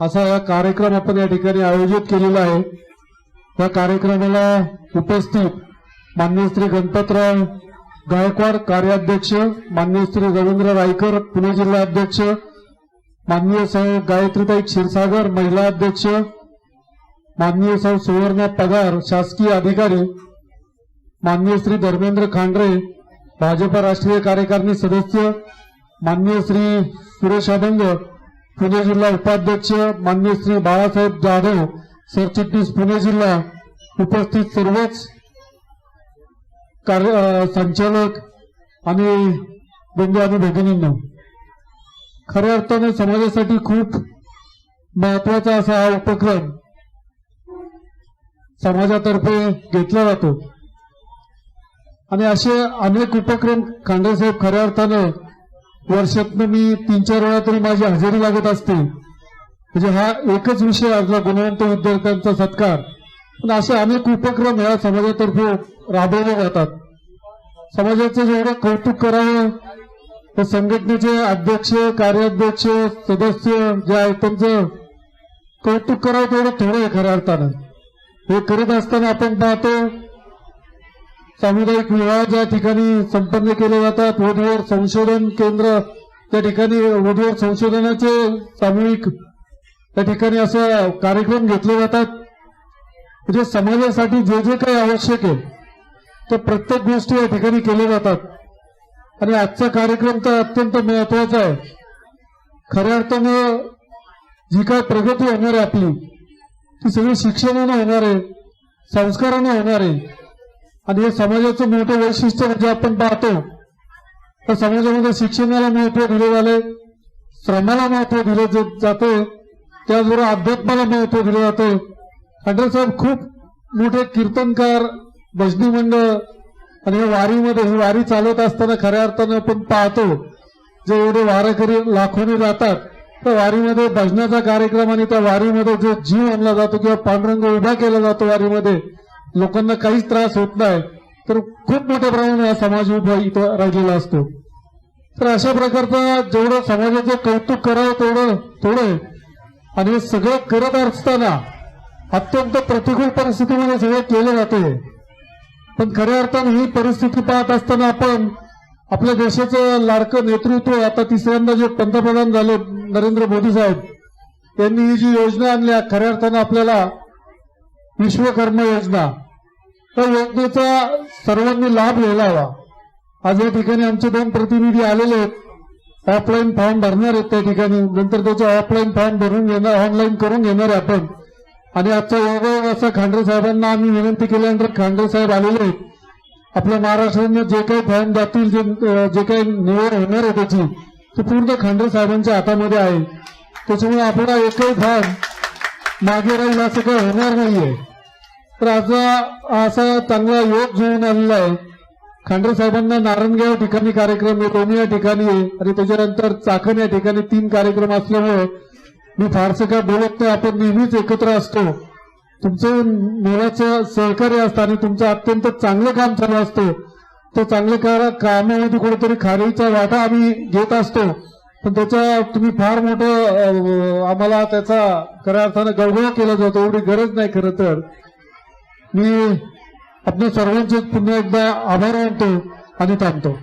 असा हा कार्यक्रम आपण या ठिकाणी आयोजित केलेला आहे. या कार्यक्रमाला उपस्थित मान्य श्री गणपतराव गायकवाड कार्याध्यक्ष मान्य श्री रवींद्र रायकर पुणे जिल्हा अध्यक्ष माननीय साहेब गायत्रीताई क्षीरसागर महिला अध्यक्ष माननीय साहेब सुवर्ण पगार शासकीय अधिकारी माननीय श्री धर्मेंद्र खांडरे भाजपा राष्ट्रीय कार्यकारिणी सदस्य माननीय श्री सुरेश अभंग पुणे जिल्हा उपाध्यक्ष माननीय श्री बाळासाहेब जाधव सरचिटणीस पुणे जिल्हा उपस्थित सर्वच कार्य संचालक आणि बंधू आणि भगिनींना खऱ्या अर्थाने समाजासाठी खूप महत्त्वाचा असा हा उपक्रम समाजातर्फे घेतला जातो. आणि असे अनेक उपक्रम खांडेसाहेब खऱ्या अर्थाने वर्षातनं मी तीन चार वेळा तरी माझी हजेरी लागत असते. म्हणजे हा एकच विषय आजला गुणवंत विद्यार्थ्यांचा सत्कार. पण असे अनेक उपक्रम या समाजातर्फे राबवले जातात. समाजाचं जेवढं कौतुक करावं तर संघटनेचे अध्यक्ष कार्याध्यक्ष सदस्य जे आहेत त्यांचं कौतुक करावं तेवढं थोडं आहे खऱ्या अर्थानं. हे करीत असताना आपण पाहतो सामुदायिक विवाह ज्या ठिकाणी संपन्न केले जातात. वधूवर संशोधन केंद्र त्या ठिकाणी वधूवर संशोधनाचे सामूहिक त्या ठिकाणी असं कार्यक्रम घेतले जातात. म्हणजे समाजासाठी जे जे काही आवश्यक आहे ते प्रत्येक गोष्टी या ठिकाणी केल्या जातात. आणि आजचा कार्यक्रम तर अत्यंत महत्त्वाचा आहे. खऱ्या अर्थानं जी काय प्रगती होणार आहे आपली ती सगळी शिक्षणानं होणार आहे संस्कारानं होणार आहे. आणि हे समाजाचं मोठं वैशिष्ट्य म्हणजे आपण पाहतो तर समाजामध्ये शिक्षणाला महत्त्व दिलं झालंय श्रमाला महत्त्व दिलं जाते जातंय त्याचबरोबर अध्यात्माला महत्त्व दिलं जाते खंडे साहेब खूप मोठे कीर्तनकार भजनी मंडळ आणि हे वारीमध्ये ही वारी चालवत असताना खऱ्या अर्थानं आपण पाहतो जे एवढे वारकरी लाखोनी जातात त्या वारीमध्ये भजनाचा कार्यक्रम आणि त्या वारीमध्ये जो जीव आणला जातो किंवा पांडुरंग उभा केला जातो वारीमध्ये लोकांना काहीच त्रास होत नाही. तर खूप मोठ्या प्रमाणात हा समाज उभा इथं राहिलेला असतो. तर अशा प्रकारचा जेवढं समाजाचं कौतुक करावं तेवढं थोडं आणि हे सगळं करत असताना अत्यंत प्रतिकूल परिस्थितीमध्ये सगळं केलं जाते पण खऱ्या अर्थानं ही परिस्थिती पाहत असताना आपण आपल्या देशाचं लाडकं नेतृत्व आता तिसऱ्यांदा जे पंतप्रधान झाले नरेंद्र मोदी साहेब यांनी ही जी योजना आणल्या खऱ्या अर्थानं आपल्याला विश्वकर्म योजना. त्या योजनेचा सर्वांनी लाभ घ्यायला हवा. आज या ठिकाणी आमचे दोन प्रतिनिधी आलेले आहेत. ऑफलाईन फॉर्म भरणार आहेत त्या ठिकाणी. नंतर त्याचे ऑफलाईन फॉर्म भरून घेणार ऑनलाईन करून घेणार आहे आपण. आणि आजचा योगायोग असा खांडे साहेबांना आम्ही विनंती केल्यानंतर खांडे साहेब आलेले आहेत. आपल्या महाराष्ट्राने जे काही फॉर्म जातील जे जे काही निवड होणार आहे त्याची ती पूर्ण खांडे साहेबांच्या हातामध्ये आहे. त्याच्यामुळे आपला एकही फॉर्म मागे राहील असं काही होणार नाहीये. तर असा असा चांगला योग जुळून आलेला आहे. खांडे साहेबांना नारायणगाव ठिकाणी कार्यक्रम आहे कोणी या ठिकाणी आणि त्याच्यानंतर चाकण या ठिकाणी तीन कार्यक्रम असल्यामुळे मी फारसं काय बोलत नाही. आपण नेहमीच एकत्र असतो. तुमचं मुलाचं सहकार्य असतं आणि तुमचं अत्यंत चांगलं काम चालू असतं. तर चांगलं कामामध्ये कुठेतरी खारीचा वाटा आम्ही घेत असतो. पण त्याचा तुम्ही फार मोठं आम्हाला त्याचा खऱ्या अर्थानं गौरव केला जातो. एवढी गरज नाही खरं तर. मी आपल्या सर्वांचे पुन्हा एकदा आभार मानतो आणि थांबतो.